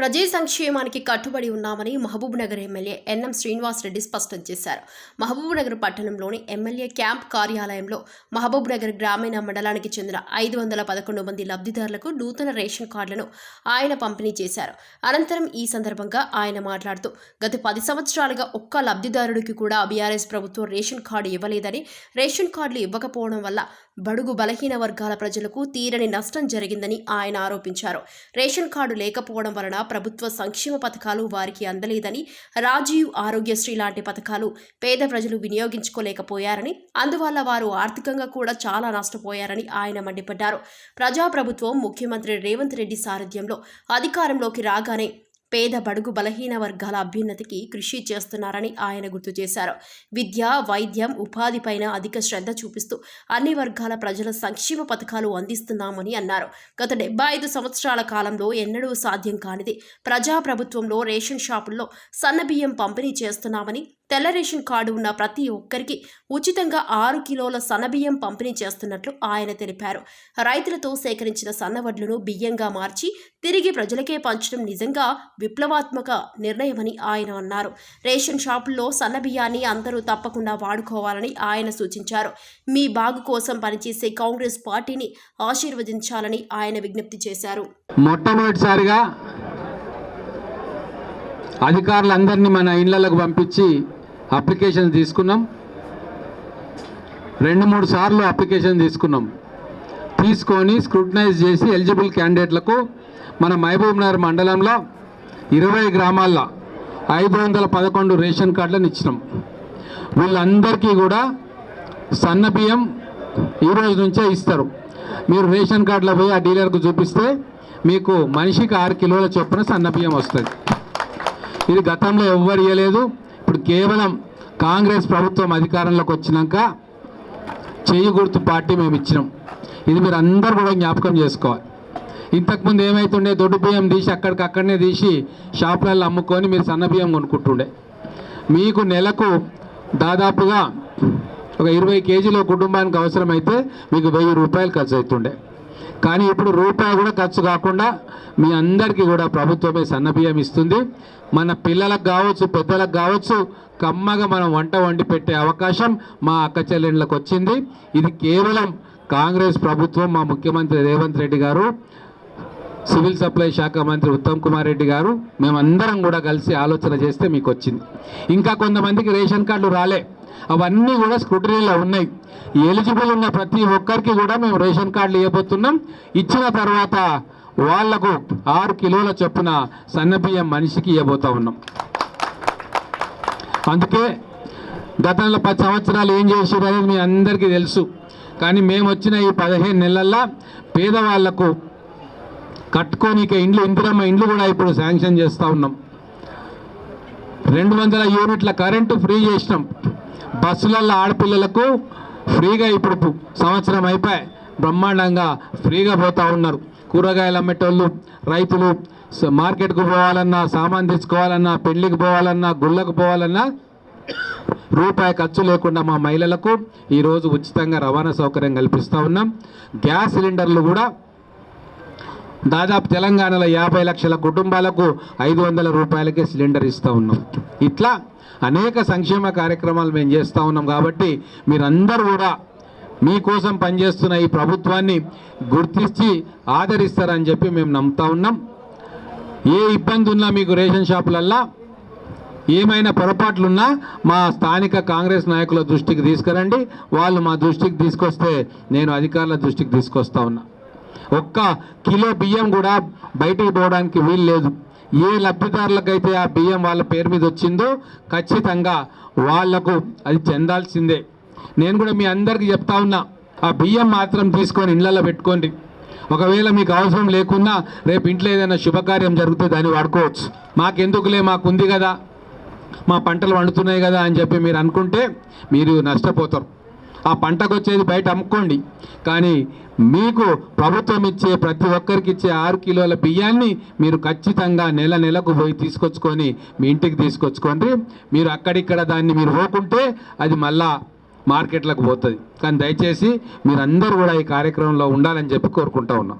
ప్రజా సంక్షేమానికి కట్టుబడి ఉన్నామని మహబూబ్నగర్ ఎమ్మెల్యే ఎన్ఎం శ్రీనివాస్ రెడ్డి స్పష్టం చేశారు. మహబూబ్నగర్ పట్టణంలోని ఎమ్మెల్యే క్యాంప్ కార్యాలయంలో మహబూబ్నగర్ గ్రామీణ మండలానికి చెందిన ఐదు వందల పదకొండు మంది లబ్ధిదారులకు నూతన రేషన్ కార్డులను ఆయన పంపిణీ చేశారు. అనంతరం ఈ సందర్భంగా ఆయన మాట్లాడుతూ గత పది సంవత్సరాలుగా ఒక్క లబ్ధిదారుడికి కూడా బీఆర్ఎస్ ప్రభుత్వం రేషన్ కార్డు ఇవ్వలేదని రేషన్ కార్డులు ఇవ్వకపోవడం వల్ల బడుగు బలహీన వర్గాల ప్రజలకు తీరని నష్టం జరిగిందని ఆయన ఆరోపించారు. రేషన్ కార్డు లేకపోవడం వలన ప్రభుత్వ సంక్షేమ పథకాలు వారికి అందలేదని రాజీవ్ ఆరోగ్యశ్రీ లాంటి పథకాలు పేద ప్రజలు వినియోగించుకోలేకపోయారని అందువల్ల వారు ఆర్థికంగా కూడా చాలా నష్టపోయారని ఆయన మండిపడ్డారు. ప్రజాప్రభుత్వం ముఖ్యమంత్రి రేవంత్ రెడ్డి సారథ్యంలో అధికారంలోకి రాగానే పేద బడుగు బలహీన వర్గాల అభ్యున్నతికి కృషి చేస్తున్నారని ఆయన గుర్తు చేశారు. విద్య వైద్యం ఉపాధిపైన అధిక శ్రద్ధ చూపిస్తూ అన్ని వర్గాల ప్రజల సంక్షేమ పథకాలు అందిస్తున్నామని అన్నారు. గత డెబ్బై ఐదు సంవత్సరాల కాలంలో ఎన్నడూ సాధ్యం కానిది ప్రజాప్రభుత్వంలో రేషన్ షాపుల్లో సన్నబియ్యం పంపిణీ చేస్తున్నామని తెల్ల రేషన్ కార్డు ఉన్న ప్రతి ఒక్కరికి ఉచితంగా ఆరు కిలోల సన్నబియ్యం పంపిణీ చేస్తున్నట్లు ఆయన తెలిపారు. రైతులతో సేకరించిన సన్నవడ్లను బియ్యంగా మార్చి తిరిగి ప్రజలకే పంచడం నిజంగా విప్లవాత్మక నిర్ణయమని ఆయన అన్నారు. రేషన్ షాపుల్లో సన్నబియ్యాన్ని అందరూ తప్పకుండా వాడుకోవాలని ఆయన సూచించారు. మీ బాగు కోసం పనిచేసే కాంగ్రెస్ పార్టీని ఆశీర్వదించాలని ఆయన విజ్ఞప్తి చేశారు. మొట్టమొదటిసారిగా అధికారులందరినీ మన ఇళ్ళలకు పంపించి అప్లికేషన్ తీసుకున్నాం. రెండు మూడు సార్లు అప్లికేషన్ తీసుకున్నాం. తీసుకొని స్క్రూటనైజ్ చేసి ఎలిజిబుల్ క్యాండిడేట్లకు మన మహబూబ్ నగర్ మండలంలో ఇరవై గ్రామాల్లో ఐదు వందల పదకొండు రేషన్ కార్డులను ఇచ్చినాం. వీళ్ళందరికీ కూడా సన్న బియ్యం ఈ రోజు నుంచే ఇస్తారు. మీరు రేషన్ కార్డులో పోయి ఆ డీలర్కు చూపిస్తే మీకు మనిషికి ఆరు కిలోల చొప్పున సన్న బియ్యం వస్తుంది. ఇది గతంలో ఎవ్వరు ఇవ్వలేదు ఇప్పుడు కేవలం కాంగ్రెస్ ప్రభుత్వం అధికారంలోకి వచ్చినాక చేయి గుర్తు పార్టీ మేము ఇచ్చినాం. ఇది మీరు అందరూ కూడా జ్ఞాపకం చేసుకోవాలి. ఇంతకుముందు ఏమైతుండే దొడ్డు బియ్యం తీసి అక్కడికక్కడనే తీసి షాపులలో అమ్ముకొని మీరు సన్న బియ్యం కొనుక్కుంటుండే. మీకు నెలకు దాదాపుగా ఒక ఇరవై కేజీల కుటుంబానికి అవసరమైతే మీకు వెయ్యి రూపాయలు ఖర్చు అవుతుండే. కానీ ఇప్పుడు రూపాయి కూడా ఖర్చు కాకుండా మీ అందరికీ కూడా ప్రభుత్వమే సన్నబియ్యం ఇస్తుంది. మన పిల్లలకు కావచ్చు పెద్దలకు కావచ్చు కమ్మగా మనం వంట వండి పెట్టే అవకాశం మా అక్క చెల్లెళ్ళకి వచ్చింది. ఇది కేవలం కాంగ్రెస్ ప్రభుత్వం మా ముఖ్యమంత్రి రేవంత్ రెడ్డి గారు సివిల్ సప్లై శాఖ మంత్రి ఉత్తమ్ కుమార్ రెడ్డి గారు మేమందరం కూడా కలిసి ఆలోచన చేస్తే మీకు వచ్చింది. ఇంకా కొంతమందికి రేషన్ కార్డులు రాలే. అవన్నీ కూడా స్క్రూటనీలో ఉన్నాయి. ఎలిజిబుల్ ఉన్న ప్రతి ఒక్కరికి కూడా మేము రేషన్ కార్డులు ఇవ్వబోతున్నాం. ఇచ్చిన తర్వాత వాళ్ళకు ఆరు కిలోల చొప్పున సన్నబియ్యం మనిషికి ఇవ్వబోతా ఉన్నాం. అందుకే గతంలో పది సంవత్సరాలు ఏం చేసారు అనేది మీ అందరికీ తెలుసు. కానీ మేము వచ్చిన ఈ పదిహేను నెలల్లో పేదవాళ్ళకు కట్టుకోనిక ఇండ్లు ఇందిరమ్మ ఇండ్లు కూడా ఇప్పుడు శాంక్షన్ చేస్తూ ఉన్నాం. రెండు వందల యూనిట్ల కరెంటు ఫ్రీ చేసినాం. బస్సులలో ఆడపిల్లలకు ఫ్రీగా ఇప్పుడు సంవత్సరం అయిపోయి బ్రహ్మాండంగా ఫ్రీగా పోతూ ఉన్నారు. కూరగాయలు అమ్మేటోళ్ళు రైతులు మార్కెట్కు పోవాలన్నా సామాన్ తెచ్చుకోవాలన్నా పెళ్ళికి పోవాలన్నా గుళ్ళకు పోవాలన్నా రూపాయి ఖర్చు లేకుండా మా మహిళలకు ఈరోజు ఉచితంగా రవాణా సౌకర్యం కల్పిస్తూ ఉన్నాం. గ్యాస్ సిలిండర్లు కూడా దాదాపు తెలంగాణలో యాభై లక్షల కుటుంబాలకు ఐదు వందల రూపాయలకే సిలిండర్ ఇస్తూ ఉన్నాం. ఇట్లా అనేక సంక్షేమ కార్యక్రమాలు మేము చేస్తూ ఉన్నాం కాబట్టి మీరందరూ కూడా మీకోసం పనిచేస్తున్న ఈ ప్రభుత్వాన్ని గుర్తించి ఆదరిస్తారని చెప్పి మేము నమ్ముతా ఉన్నాం. ఏ ఇబ్బంది ఉన్నా మీకు రేషన్ షాపులల్లా ఏమైనా పొరపాట్లున్నా మా స్థానిక కాంగ్రెస్ నాయకుల దృష్టికి తీసుకురండి. వాళ్ళు మా దృష్టికి తీసుకొస్తే నేను అధికారుల దృష్టికి తీసుకొస్తా ఉన్నా. ఒక్క కిలో బియ్యం కూడా బయటికి పోవడానికి వీలు లేదు. ఏ లబ్ధిదారులకైతే ఆ బియ్యం వాళ్ళ పేరు మీద వచ్చిందో ఖచ్చితంగా వాళ్ళకు అది చెందాల్సిందే. నేను కూడా మీ అందరికీ చెప్తా ఉన్నా ఆ బియ్యం మాత్రం తీసుకొని ఇళ్ళల్లో పెట్టుకోండి. ఒకవేళ మీకు అవసరం లేకున్నా రేపు ఇంట్లో ఏదైనా శుభకార్యం జరిగితే దాన్ని వాడుకోవచ్చు. మాకెందుకులే మాకుంది కదా మా పంటలు వండుతున్నాయి కదా అని చెప్పి మీరు అనుకుంటే మీరు నష్టపోతారు. ఆ పంటకు వచ్చేది బయట అమ్ముకోండి. కానీ మీకు ప్రభుత్వం ఇచ్చే ప్రతి ఒక్కరికి ఇచ్చే ఆరు కిలోల బియ్యాన్ని మీరు ఖచ్చితంగా నెల నెలకు పోయి తీసుకొచ్చుకొని మీ ఇంటికి తీసుకొచ్చుకోండి. మీరు అక్కడిక్కడ దాన్ని మీరు పోకుంటే అది మళ్ళా మార్కెట్లకు పోతుంది. కానీ దయచేసి మీరందరూ కూడా ఈ కార్యక్రమంలో ఉండాలని చెప్పి కోరుకుంటా ఉన్నాం.